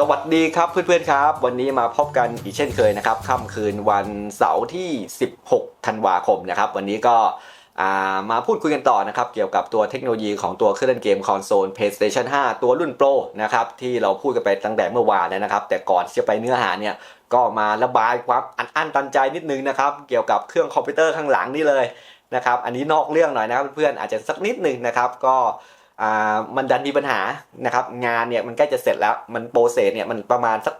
สวัสดีครับเพื่อนๆครับ วันนี้มาพบกันอีกเช่นเคยนะครับค่ำคืนวันเสาร์ที่ 16 ธันวาคมนะครับ วันนี้ก็มาพูดคุยกันต่อนะครับเกี่ยวกับตัวเทคโนโลยีของตัวเครื่องเล่นเกมคอนโซล PlayStation 5 ตัวรุ่น Pro นะครับที่เราพูดกันไปตั้งแต่เมื่อวานแล้วนะครับ แต่ก่อนจะไปเนื้อหาเนี่ยก็มาระบายความอัดอั้นตันใจนิดนึงนะครับ เกี่ยวกับเครื่องคอมพิวเตอร์ข้างหลังนี่เลยนะครับ อันนี้นอกเรื่องหน่อยนะครับเพื่อนๆอาจจะสักนิดนึงนะครับก็ มันดันมีปัญหานะครับงานเนี่ยมันใกล้จะเสร็จแล้วมันโปรเซสเนี่ยมันประมาณสัก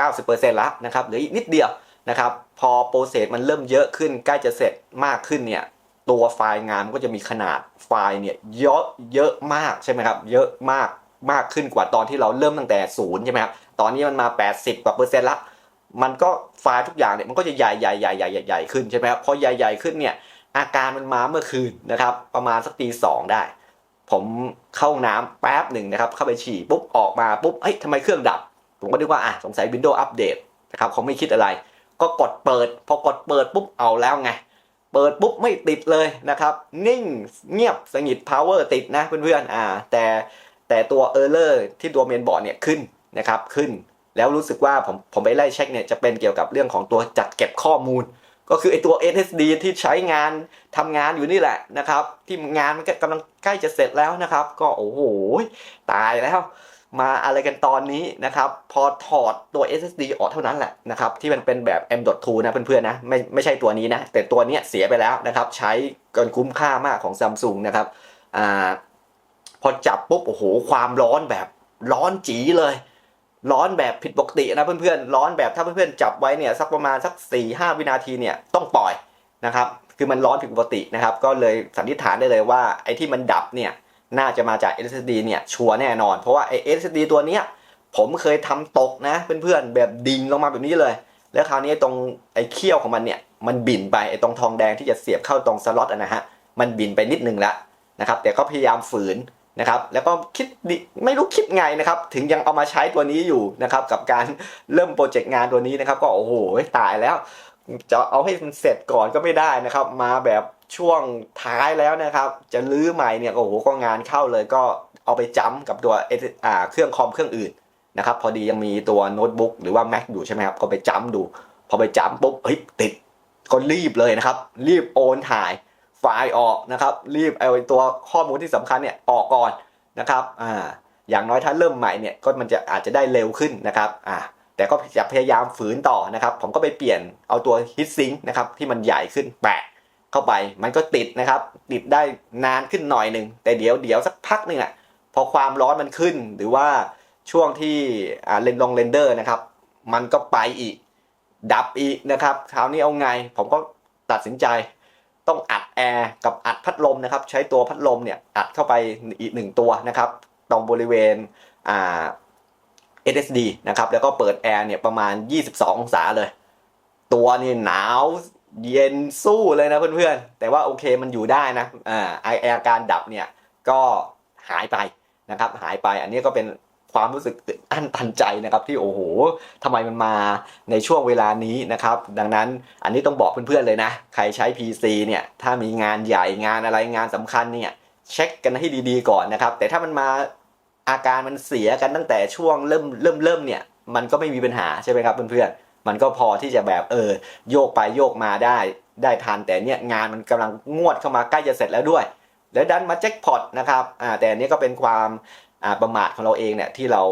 80-90%แล้วนะครับหลืออีกนิดเดียวนะครับพอโปรเซสมันเริ่มเยอะขึ้นใกล้จะเสร็จมากขึ้นเนี่ยตัวไฟล์งานมันก็จะมีขนาดไฟล์เนี่ยเยอะเยอะมากใช่ไหมครับเยอะมากมากขึ้นกว่าตอนที่เราเริ่มตั้งแต่ศูนย์ใช่ไหมครับตอนนี้มันมา 80 กว่าเปอร์เซ็นต์ละมันก็ไฟล์ทุกอย่างเนี่ยมันก็จะใหญ่ใหญ่ใหญ่ใหญ่ใหญ่ใหญ่ขึ้นใช่ไหมครับพอใหญ่ใหญ่ขึ้นเนี่ยอาการมันมาเมื่อคืนนะครับประมาณสักตีสองได้ ผมเข้าห้องน้ำแป๊บหนึ่งนะครับ เข้าไปฉี่ปุ๊บออกมาปุ๊บเฮ้ยทำไมเครื่องดับ ผมก็นึกว่าอะสงสัย Windows อัปเดตนะครับเขาไม่คิดอะไร ก็กดเปิด พอกดเปิดปุ๊บเอาแล้วไง เปิดปุ๊บไม่ติดเลยนะครับ นิ่งเงียบสงิด power ติดนะเพื่อนๆอ่า แต่แต่ตัว error ที่ตัวเมนบอร์ดเนี่ยขึ้นนะครับขึ้น แล้วรู้สึกว่าผมผมไปไล่เช็คเนี่ยจะเป็นเกี่ยวกับเรื่องของตัวจัดเก็บข้อมูล ก็คือไอตัว SSD ที่ใช้งานทำงานอยู่นี่แหละนะครับ ที่งานมันก็กำลังใกล้จะเสร็จแล้วนะครับ ก็โอ้โหตายแล้ว มาอะไรกันตอนนี้นะครับ พอถอดตัว SSD ออกเท่านั้นแหละนะครับ ที่มันเป็นแบบ M.2 นะเพื่อนๆนะไม่ไม่ใช่ตัวนี้นะ แต่ตัวนี้เสียไปแล้วนะครับ ใช้เกินคุ้มค่ามากของซัมซุงนะครับอ่าพอจับปุ๊บโอ้โหความร้อนแบบร้อนจีเลย ร้อนแบบผิดปกตินะเพื่อนๆ ร้อนแบบถ้าเพื่อนๆจับไว้เนี่ยสักประมาณสัก4ี่ห้าวินาทีเนี่ยต้องปล่อยนะครับ คือมันร้อนผิดปกตินะครับ ก็เลยสันนิษฐานได้เลยว่าไอ้ที่มันดับเนี่ยน่าจะมาจาก SSD เนี่ยชัวร์แน่นอน เพราะว่าไอ้ SSD ตัวเนี้ยผมเคยทำตกนะเพื่อนๆแบบดิ่งลงมาแบบนี้เลย แล้วคราวนี้ตรงไอ้เขี้ยวของมันเนี่ยมันบินไปไอ้ตรงทองแดงที่จะเสียบเข้าตรงสล็อตอะนะฮะมันบินไปนิดนึงแล้วนะครับแต่ก็พยายามฝืน นะครับแล้วก็คิดไม่รู้คิดไงนะครับถึงยังเอามาใช้ตัวนี้อยู่นะครับกับการเริ่มโปรเจกต์งานตัวนี้นะครับ ก็โอ้โหตายแล้ว จะเอาให้มันเสร็จก่อนก็ไม่ได้นะครับ มาแบบช่วงท้ายแล้วนะครับ จะลื้อใหม่เนี่ยโอ้โหก็งานเข้าเลยก็เอาไปจ้ำกับตัวเครื่องคอมเครื่องอื่นนะครับพอดียังมีตัวโน้ตบุ๊กหรือว่า Mac อยู่ใช่ไหมครับก็ไปจ้ำดู พอไปจ้ำปุ๊บเฮ้ยติดก็รีบเลยนะครับ รีบโอนถ่าย ไฟล์ออกนะครับ รีบเอาตัวข้อมูลที่สำคัญเนี่ยออกก่อนนะครับอ่าอย่างน้อยถ้าเริ่มใหม่เนี่ยก็มันจะอาจจะได้เร็วขึ้นนะครับอ่าแต่ก็จะพยายามฝืนต่อนะครับ ผมก็ไปเปลี่ยนเอาตัวฮิตซิงนะครับที่มันใหญ่ขึ้นแปะเข้าไป มันก็ติดนะครับ ติดได้นานขึ้นหน่อยหนึ่งแต่เดี๋ยวเดี๋ยวสักพักหนึ่งอะพอความร้อนมันขึ้นหรือว่าช่วงที่อ่าเลนลงเรนเดอร์นะครับ มันก็ไปอีก ดับอีกนะครับ คราวนี้เอาไง ผมก็ตัดสินใจ ต้องอัดแอร์กับอัดพัดลมนะครับ ใช้ตัวพัดลมเนี่ยอัดเข้าไปอีกหนึ่งตัวนะครับ ตรงบริเวณอ่า SSD นะครับ แล้วก็เปิดแอร์เนี่ยประมาณ 22 องศาเลย ตัวนี่หนาวเย็นสู้เลยนะเพื่อนๆ แต่ว่าโอเคมันอยู่ได้นะอ่าไออาการดับเนี่ยก็หายไปนะครับ หายไปอันนี้ก็เป็น ความรู้สึกอั้นตันใจนะครับที่โอ้โหทำไมมันมาในช่วงเวลานี้นะครับดังนั้นอันนี้ต้องบอกเพื่อนๆเลยนะ ใครใช้ PC เนี่ยถ้ามีงานใหญ่งานอะไรงานสำคัญเนี่ยเช็คกันให้ดีๆก่อนนะครับแต่ถ้ามันมาอาการมันเสียกันตั้งแต่ช่วงเริ่มเริ่มเริ่มเนี่ยมันก็ไม่มีปัญหาใช่ไหมครับเพื่อนๆมันก็พอที่จะแบบเออโยกไปโยกมาได้ได้ทันแต่เนี่ยงานมันกำลังงวดเข้ามาใกล้จะเสร็จแล้วด้วย แล้วดันมาแจ็คพอตนะครับอ่าแต่อันนี้ก็เป็นความประมาทของเราเองเนี่ยที่เรา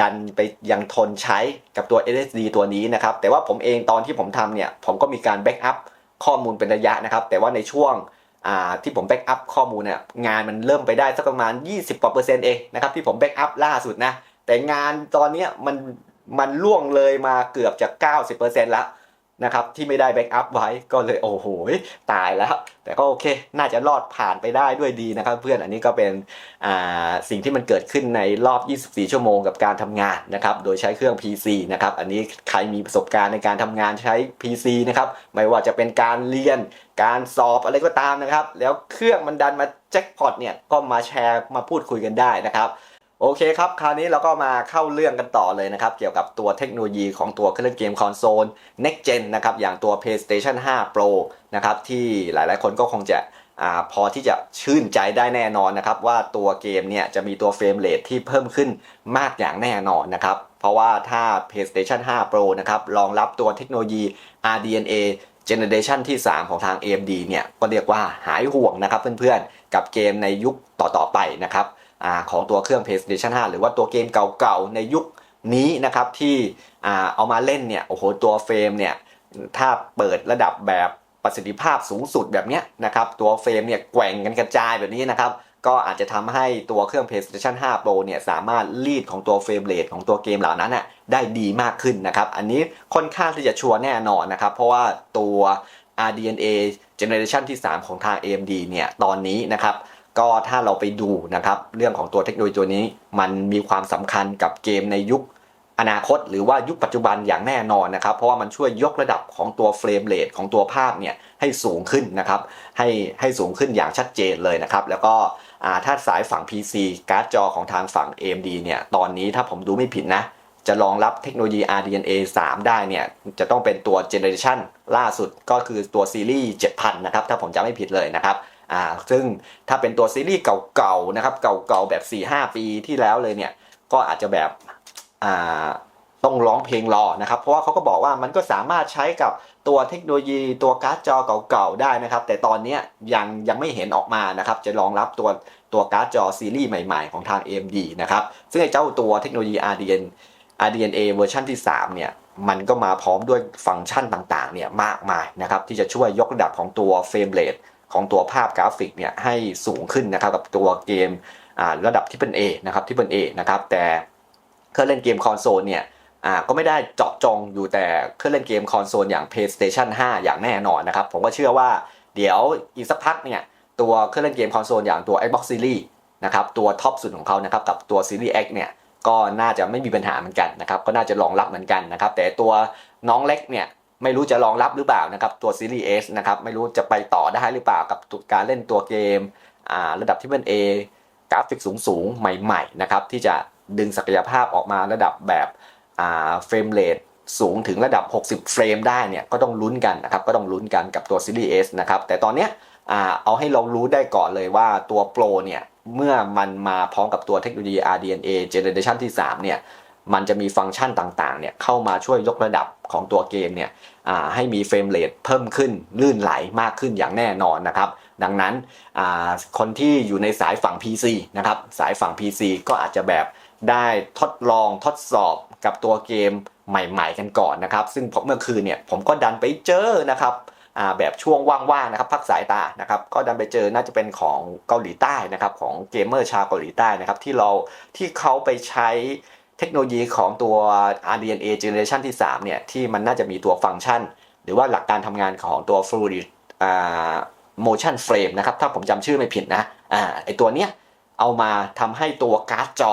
ดันไปยังทนใช้กับตัว SSD ตัวนี้นะครับแต่ว่าผมเองตอนที่ผมทำเนี่ยผมก็มีการแบ็กอัพข้อมูลเป็นระยะนะครับแต่ว่าในช่วงที่ผมแบ็กอัพข้อมูลเนี่ยงานมันเริ่มไปได้สักประมาณ 20กว่าเปอร์เซ็นต์เองนะครับที่ผมแบ็กอัพล่าสุดนะแต่งานตอนนี้มันมันล่วงเลยมาเกือบจะ 90%แล้ว นะครับที่ไม่ได้แบ็กอัพไว้ก็เลยโอ้โหตายแล้ว แต่ก็โอเค น่าจะรอดผ่านไปได้ด้วยดีนะครับเพื่อนอันนี้ก็เป็นสิ่งที่มันเกิดขึ้นในรอบ 24 ชั่วโมงกับการทำงานนะครับโดยใช้เครื่อง PC นะครับอันนี้ใครมีประสบการณ์ในการทำงานใช้ PC นะครับไม่ว่าจะเป็นการเรียนการสอบอะไรก็ตามนะครับ แล้วเครื่องมันดันมาแจ็คพอตเนี่ยก็มาแชร์มาพูดคุยกันได้นะครับ โอเคครับ คราวนี้เราก็มาเข้าเรื่องกันต่อเลยนะครับ เกี่ยวกับตัวเทคโนโลยีของตัวเครื่องเกมคอนโซล Next Gen นะครับ อย่างตัว PlayStation 5 Pro นะครับ ที่หลายๆ คนก็คงจะอพอที่จะชื่นใจได้แน่นอนนะครับ ว่าตัวเกมเนี่ยจะมีตัวเฟรมเรทที่เพิ่มขึ้นมากอย่างแน่นอนนะครับ เพราะว่าถ้า PlayStation 5 Pro นะครับ รองรับตัวเทคโนโลยี RDNA Generation ที่ 3 ของทาง AMD เนี่ย ก็เรียกว่าหายห่วงนะครับเพื่อนๆ กับเกมในยุคต่อๆไปนะครับ อของตัวเครื่อง PlayStation 5 หรือว่าตัวเกมเก่าๆในยุคนี้นะครับที่เอามาเล่นเนี่ยโอ้โหตัวเฟรมเนี่ยถ้าเปิดระดับแบบประสิทธิภาพสูงสุดแบบนี้นะครับตัวเฟรมเนี่ยแกว่งกันกระจายแบบนี้นะครับก็อาจจะทำให้ตัวเครื่อง PlayStation 5 Pro เนี่ยสามารถรีดของตัวเฟรมเรทของตัวเกมเหล่านั้นน่ะได้ดีมากขึ้นนะครับ อันนี้ค่อนข้างที่จะชัวร์แน่นอนนะครับ เพราะว่าตัว RDNA Generation ที่ 3 ของทาง AMD เนี่ยตอนนี้นะครับ ก็ถ้าเราไปดูนะครับเรื่องของตัวเทคโนโลยีตัวนี้ มันมีความสำคัญกับเกมในยุคอนาคต หรือว่ายุคปัจจุบันอย่างแน่นอนนะครับ เพราะว่ามันช่วยยกระดับของตัวเฟรมเรทของตัวภาพเนี่ยให้สูงขึ้นนะครับให้ให้สูงขึ้นอย่างชัดเจนเลยนะครับ แล้วก็ถ้าสายฝั่ง PC การ์ดจอของทางฝั่ง AMD เนี่ยตอนนี้ถ้าผมดูไม่ผิดนะ จะรองรับเทคโนโลยี RDNA 3 ได้เนี่ยจะต้องเป็นตัวเจเนอเรชันล่าสุดก็คือตัวซีรีส์ 7000 นะครับ ถ้าผมจำไม่ผิดเลยนะครับ อ่าซึ่งถ้าเป็นตัวซีรีส์เก่าๆนะครับเก่าๆแบบ4-5ปีที่แล้วเลยเนี่ยก็อาจจะแบบอ่าต้องร้องเพลงรอนะครับ เพราะว่าเขาก็บอกว่ามันก็สามารถใช้กับตัวเทคโนโลยีตัวการ์ดจอเก่าๆได้นะครับ แต่ตอนนี้ยยังยังไม่เห็นออกมานะครับ จะรองรับตัวตัวการ์ดจอซีรีส์ใหม่ๆ ของทาง AMD นะครับ ซึ่งไอ้เจ้าตัวเทคโนโลยี RDN RDNA เวอร์ชันที่ 3 เนี่ย มันก็มาพร้อมด้วยฟังก์ชันต่างๆ เนี่ยมากมายนะครับ ที่จะช่วยยกระดับของตัวเฟรมเรท ของตัวภาพกราฟิกเนี่ยให้สูงขึ้นนะครับกับตัวเกมระดับที่เป็น A นะครับที่เป็น A นะครับแต่เครื่องเล่นเกมคอนโซลเนี่ยก็ไม่ได้เจาะจงอยู่แต่เครื่องเล่นเกมคอนโซลอย่าง PlayStation 5 อย่างแน่นอนนะครับผมก็เชื่อว่าเดี๋ยวอีกสักพักเนี่ยตัวเครื่องเล่นเกมคอนโซลอย่างตัว Xbox Series นะครับตัวท็อปสุดของเขานะครับกับตัว Series X เนี่ยก็น่าจะไม่มีปัญหาเหมือนกันนะครับก็น่าจะรองรับเหมือนกันนะครับแต่ตัวน้องเล็กเนี่ย ไม่รู้จะรองรับหรือเปล่านะครับตัวซีรีส์ S นะครับไม่รู้จะไปต่อได้หรือเปล่ากับการเล่นตัวเกมระดับที่เป็น A กราฟิกสูงๆ ใหม่ๆนะครับที่จะดึงศักยภาพออกมาระดับแบบเฟรมเรทสูงถึงระดับ 60 เฟรมได้เนี่ยก็ต้องลุ้นกันนะครับก็ต้องลุ้นกันกับตัวซีรีส์ S นะครับแต่ตอนเนี้ยเอาให้เรารู้ได้ก่อนเลยว่าตัวโปรเนี่ยเมื่อมันมาพร้อมกับตัวเทคโนโลยี RDNA Generation ที่ 3 เนี่ย มันจะมีฟังก์ชันต่างๆเนี่ยเข้ามาช่วยยกระดับของตัวเกมเนี่ยให้มีเฟรมเรทเพิ่มขึ้นลื่นไหลมากขึ้นอย่างแน่นอนนะครับ ดังนั้นคนที่อยู่ในสายฝั่ง PC นะครับสายฝั่ง PC ก็อาจจะแบบได้ทดลองทดสอบกับตัวเกมใหม่ๆกันก่อนนะครับ ซึ่งเมื่อคืนเนี่ยผมก็ดันไปเจอนะครับแบบช่วงว่างๆนะครับพักสายตานะครับก็ดันไปเจอน่าจะเป็นของเกาหลีใต้นะครับของเกมเมอร์ชาวเกาหลีใต้นะครับที่เราที่เขาไปใช้ เทคโนโลยีของตัว RDNA Generation ที่ 3 เนี่ย ที่มันน่าจะมีตัวฟังก์ชัน หรือว่าหลักการทำงานของตัว Fluid Motion Frame นะครับ ถ้าผมจำชื่อไม่ผิดนะอ่าไอตัวเนี้ยเอามาทำให้ตัวการ์ดจอ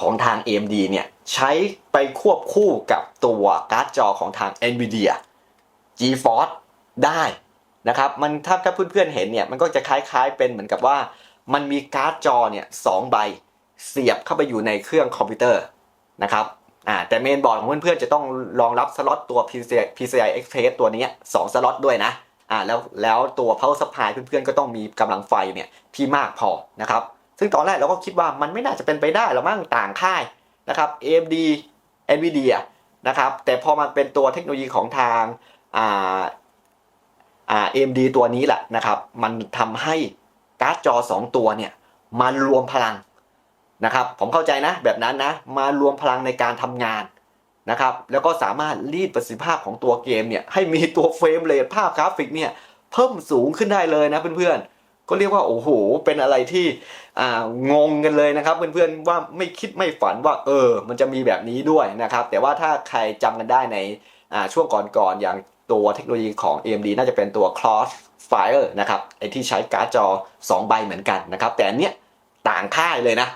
ของทาง AMD เนี่ย ใช้ไปควบคู่กับตัวการ์ดจอของทาง NVIDIA GeForce ได้นะครับมันถ้าถ้าเพื่อนๆเห็นเนี่ย มันก็จะคล้ายๆเป็นเหมือนกับว่ามันมีการ์ดจอเนี่ยสองใบ เสียบเข้าไปอยู่ในเครื่องคอมพิวเตอร์นะครับอ่าแต่เมนบอร์ดของเพื่อนๆจะต้องรองรับสล็อตตัว PCI, PCI Express ตัวนี้2สล็อตด้วยนะอ่าแล้วแล้วตัว power supply เพื่อนๆก็ต้องมีกำลังไฟเนี่ยที่มากพอนะครับซึ่งตอนแรกเราก็คิดว่ามันไม่น่าจะเป็นไปได้หรอกมั้งต่างค่ายนะครับ AMD NVIDIA นะครับแต่พอมันเป็นตัวเทคโนโลยีของทางอ่าอ่า AMD ตัวนี้แหละนะครับมันทำให้การ์ดจอ 2 ตัวเนี่ยมันรวมพลัง นะครับผมเข้าใจนะแบบนั้นนะมารวมพลังในการทำงานนะครับแล้วก็สามารถรีดประสิทธิภาพของตัวเกมเนี่ยให้มีตัวเฟรมเรทภาพกราฟิกเนี่ยเพิ่มสูงขึ้นได้เลยนะเพื่อนๆก็เรียกว่าโอ้โหเป็นอะไรที่งงกันเลยนะครับเพื่อนๆว่าไม่คิดไม่ฝันว่าเออ มันจะมีแบบนี้ด้วยนะครับแต่ว่าถ้าใครจำกันได้ในช่วงก่อนๆอย่างตัวเทคโนโลยีของ AMD น่าจะเป็นตัว Crossfire นะครับไอที่ใช้การ์ดจอ 2 ใบเหมือนกันนะครับแต่อันเนี้ยต่างค่ายเลยนะ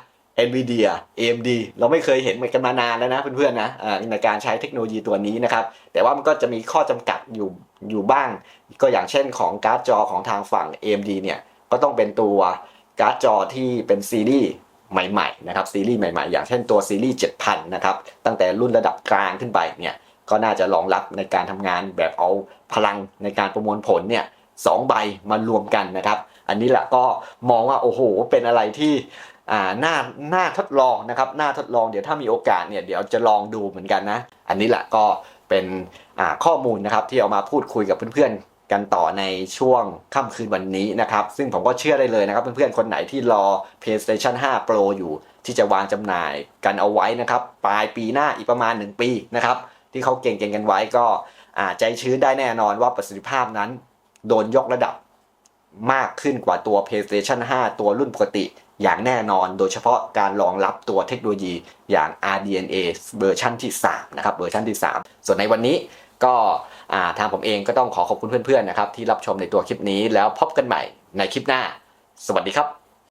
NVIDIA AMD เราไม่เคยเห็นมันกันมานานแล้วนะเพื่อนๆนะในการใช้เทคโนโลยีตัวนี้นะครับ แต่ว่ามันก็จะมีข้อจำกัดอยู่อยู่บ้าง ก็อย่างเช่นของการ์ดจอของทางฝั่ง AMD เนี่ย ก็ต้องเป็นตัวการ์ดจอที่เป็นซีรีส์ใหม่ๆนะครับซีรีส์ใหม่ๆ อย่างเช่นตัวซีรีส์ 7000 นะครับ ตั้งแต่รุ่นระดับกลางขึ้นไปเนี่ยก็น่าจะรองรับในการทำงานแบบเอาพลังในการประมวลผลเนี่ยสองใบมารวมกันนะครับ อันนี้แหละก็มองว่าโอ้โหเป็นอะไรที่ หน้าหน้าทดลองนะครับหน้าทดลองเดี๋ยวถ้ามีโอกาสเนี่ยเดี๋ยวจะลองดูเหมือนกันนะ อันนี้แหละก็เป็นข้อมูลนะครับที่เอามาพูดคุยกับเพื่อนๆกันต่อในช่วงค่ำคืนวันนี้นะครับซึ่งผมก็เชื่อได้เลยนะครับเพื่อนๆคนไหนที่รอ PlayStation 5 Pro อยู่ที่จะวางจำหน่ายกันเอาไว้นะครับปลายปีหน้าอีกประมาณ 1 ปีนะครับที่เขาเก่งๆกันไว้ก็ใจชื้นได้แน่นอนว่าประสิทธิภาพนั้น โดนยกระดับ มากขึ้นกว่าตัว PlayStation 5 ตัวรุ่นปกติ อย่างแน่นอน โดยเฉพาะการรองรับตัวเทคโนโลยีอย่าง RDNA เวอร์ชันที่ 3 นะครับ เวอร์ชันที่ 3 ส่วนในวันนี้ก็ทางผมเองก็ต้องขอขอบคุณเพื่อนๆนะครับที่รับชมในตัวคลิปนี้แล้วพบกันใหม่ในคลิปหน้า สวัสดีครับ